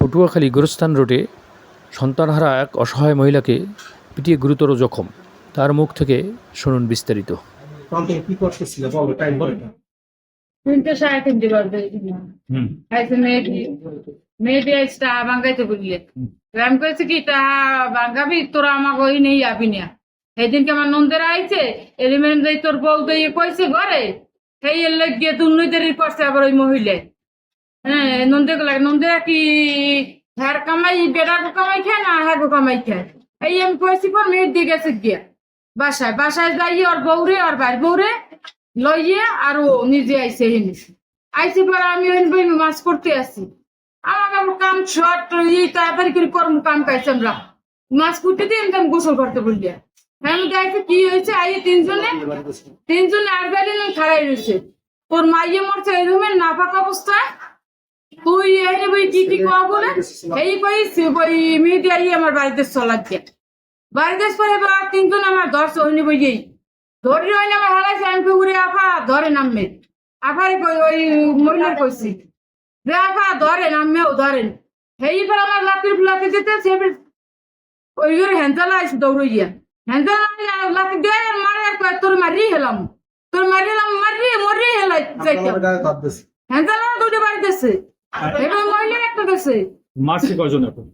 পটুয়াখালী গোরস্থান রোডে সন্তানহারা এক অসহায় মহিলাকে পিটিয়ে গুরুতর জখম। তার মুখ থেকে শুনুন বিস্তারিত। তিনটে সাড়ে তিনটে বাজবে আইসে মেয়েটি মেয়েটি আইসে বললে আমি কইছি কি টাহা ভাঙ্গাবি তোরা আমাকে ওই নেই আবি না সেদিনকে আমার নন্দের আইছে এলিমেন্ট তোর বউ তো ইয়ে কইছে ঘরে সেই এর লাগিয়ে দুর্নীতির করছে আবার ওই মহিলা হ্যাঁ নন্দে লাগে নন্দেরা কি হ্যার কামাই বেড়ার কামাই খায় না হ্যার কামাই খায়? এই আমি কইছি পর মেয়ের দিকে গেছে গিয়া, বাসায় বাসায় যাই ওর বউরে, ওর ভাই বউরে লইয়ে আর নিজে আইসে হিনি আইসি পরে আমি আসি। আমার আমার কাম শর্ট, ই তাড়াতাড়ি করে কর্ম কাম পাইছি আমরা। মাছ করতে দিয়ে আমি গোসল করতে বললিয়া আমি দেখছি কি হয়েছে, আইয়ে তিনজনে তিনজনে আর গাড়ি খাড়াই রয়েছে তোর মাইয়ে মরছে এই রুমের নাপাক অবস্থায়। তুই এই বই কি কি কর বলে? এই মিডিয়া আমার বাড়িতে চলার দিয়ে বাড়িতে পরে বা তিনজন আমার ধরছে হইনি বইয়েই ধরি হইনি আমার হারাইছে আমি পুকুরে আপা ধরে নামবে। আপারে কই ওই মহিলার কইছি। রে আপা ধরে নামেও ধরেন এই পর আমার লাতির লাতি দিতে সে ওই করে হ্যান্ডেল আইসি দৌড়ইয়া। হ্যান্ডেল লাতি দিয়ে আর মারে আর কয় তোর মারি হেলাম। তোর মারি হেলাম মারি মরি হেলাই যাইতাম। হ্যান্ডেল দুটো বাড়ি দেছে। এবার মহিলা একটা দেছে। মারছে কয়জন এখন?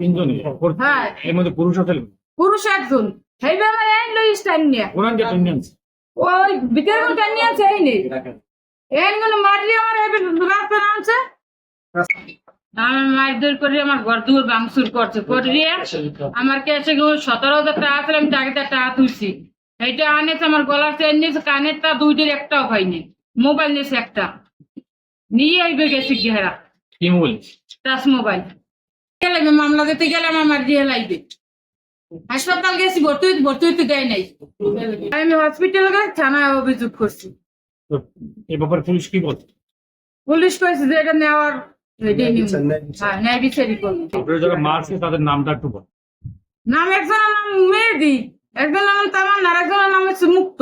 তিনজন হ্যাঁ। এর মধ্যে পুরুষ আছে পুরুষ একজন। আমার এই লই নিয়ে। কোরআন কে ওই ভিতরে কোন আছে এই নেই এই গুলো মারলি আমার রাস্তা নামছে আমার মারধর করে আমার ঘর দুয়ার ভাঙচুর করছে। করিয়ে আমার কাছে সতেরো হাজার টাকা আমি তাকে টাকা তুলছি। এইটা আনেছে আমার গলার চেন নিয়েছে কানের তা দুইটির একটাও হয়নি। মোবাইল নিয়েছে একটা। নিয়ে আইবে গেছে গেহারা কি মোবাইল টাচ মোবাইল। গেলে মামলা দিতে গেলে আমার মার দিয়ে লাইবে। হাসপাতাল গেছি ভর্তি হইতে ভর্তি হইতে দেয় নাই। আমি হসপিটালে গেছি থানায় অভিযোগ করছি। এ ব্যাপারে পুলিশ কি বলছে? পুলিশ কয়েছে যে এটা নেওয়ার। হ্যাঁ ন্যায় বিচারি করব। যারা মারছে তাদের নামটা একটু বল নাম একজনের নাম মেহেদি একজনের নাম তামান্না আর একজনের নাম হচ্ছে মুক্ত।